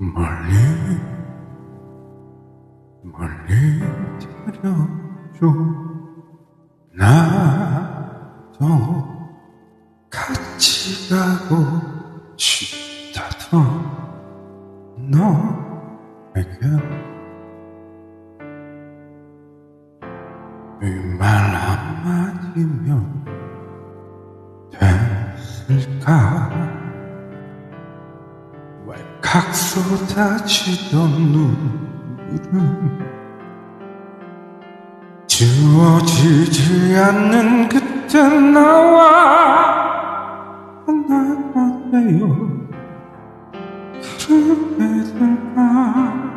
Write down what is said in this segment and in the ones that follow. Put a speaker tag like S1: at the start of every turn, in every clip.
S1: 멀리 멀리 데려줘. 나도 같이 가고 싶다던 너에게 이말 한마디면 됐을까 왈칵 쏟아지던 눈물은 지워지지 않는 그때 나와 나가요. 그렇게 될까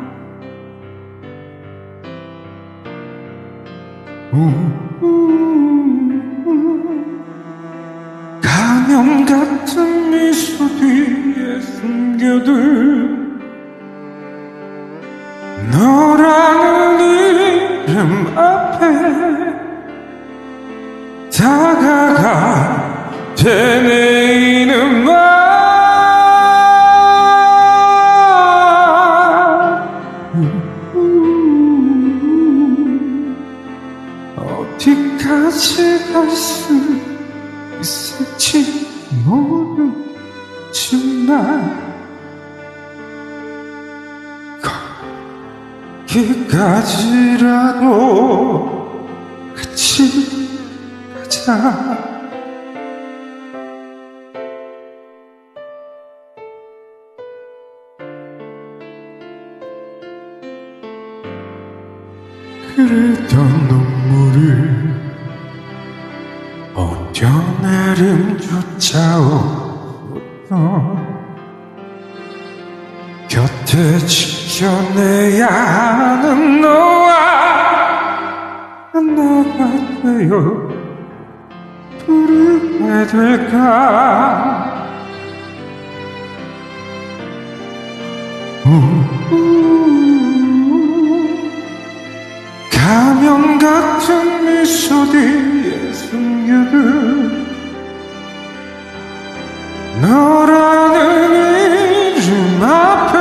S1: 가면 같은 미소 뒤에 숨겨둔 너라는 이름 앞에 다가가 되뇌이는 말 어디까지 갈 수 있을지 모르지만 거기까지라도 같이 가자. 흐르던 눈물을 어 겨내림 쫓아오던 곁에 지켜내야 하는 너와 하나가 되어 부르게 될까? 가면 같은 미소 뒤 에 숨겨둔 너라는 이름 앞에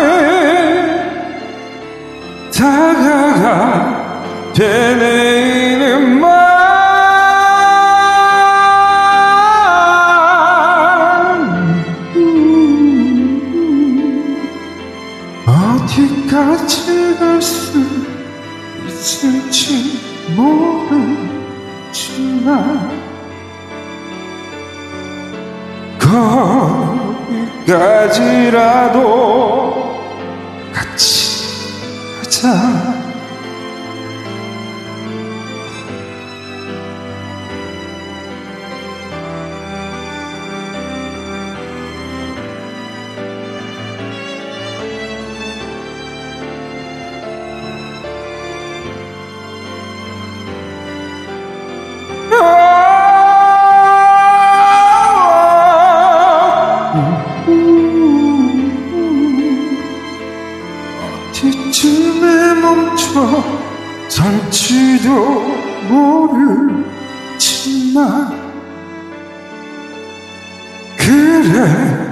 S1: 다가가 되뇌이는 말 어디까지 갈 수 있을지 모르지만 거기까지라도 같이 가자 어디쯤에 멈춰 설지도 모르지만 그래